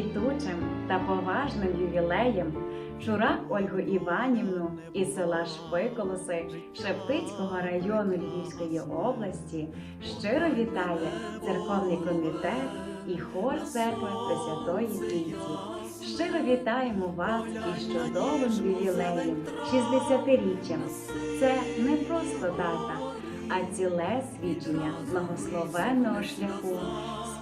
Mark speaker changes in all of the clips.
Speaker 1: квітучим та поважним ювілеєм Чурак Ольгу Іванівну із села Шпиколоси Шептицького району Львівської області щиро вітає церковний комітет і хор церкви Пресвятої Трійці. Щиро вітаємо вас із чудовим ювілеєм, 60-річчям. Це не просто дата, а ціле свідчення благословенного шляху,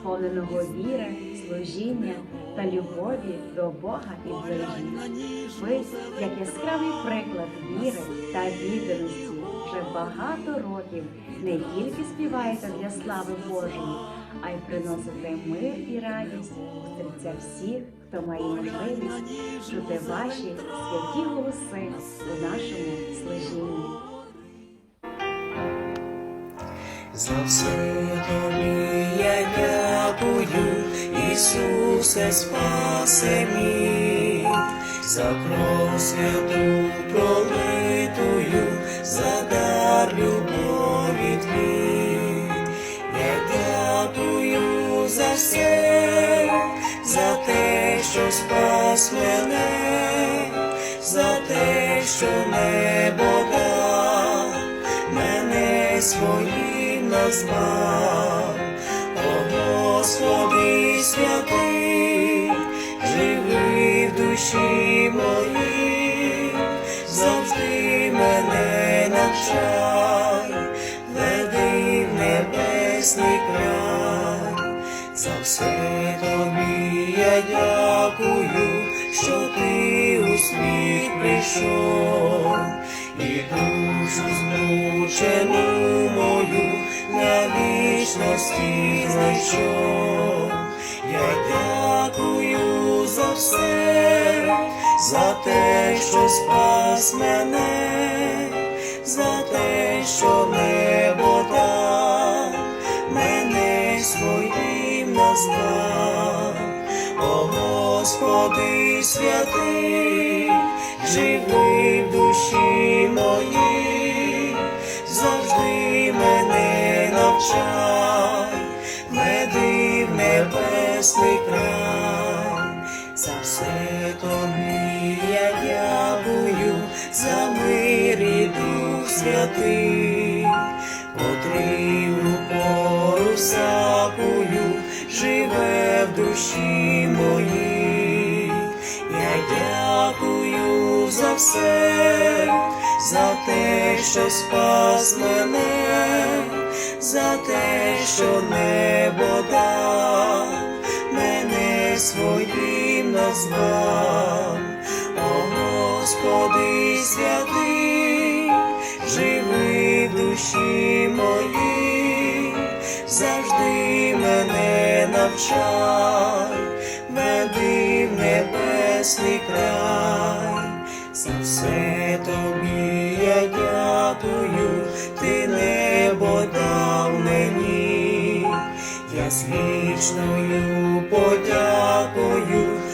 Speaker 1: сповненого віри, служіння та любові до Бога і ближніх. Ви, як яскравий приклад віри та відданості, вже багато років не тільки співаєте для слави Божої, а й приносите мир і радість у серця всіх, хто має можливість чути ваші святі голоси у нашому служінні.
Speaker 2: За все тобі Ісусе, спаси мій, за кров святу пролитую, за дар любові твій. Я дякую за все, за те, що спас мене, за те, що небо дав мене своїм назвав, о Господи святий, живи в душі моїй, завжди мене навчай, веди в небесний край, за все я дякую, що ти у світ прийшов і душу змучену мою на вічності знайшов. Все, за те, що спас мене, за те, що небо дав, мене своїм назвав. О Господи святий, живи в душі моїй, завжди мене навчай, веди в небесний за все тобі я дякую, за мир і дух святий, котрий у пору всякую живе в душі моїй. Я дякую за все, за те, що спас мене, за те, що небо дав, мене назвав. О Господи святий, живи в душі моїй, завжди мене навчай, веди в небесний край, за все тобі я дякую, ти небо дав мені, я з вічною подякою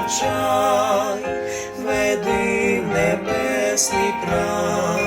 Speaker 2: навчай, веди небесний край.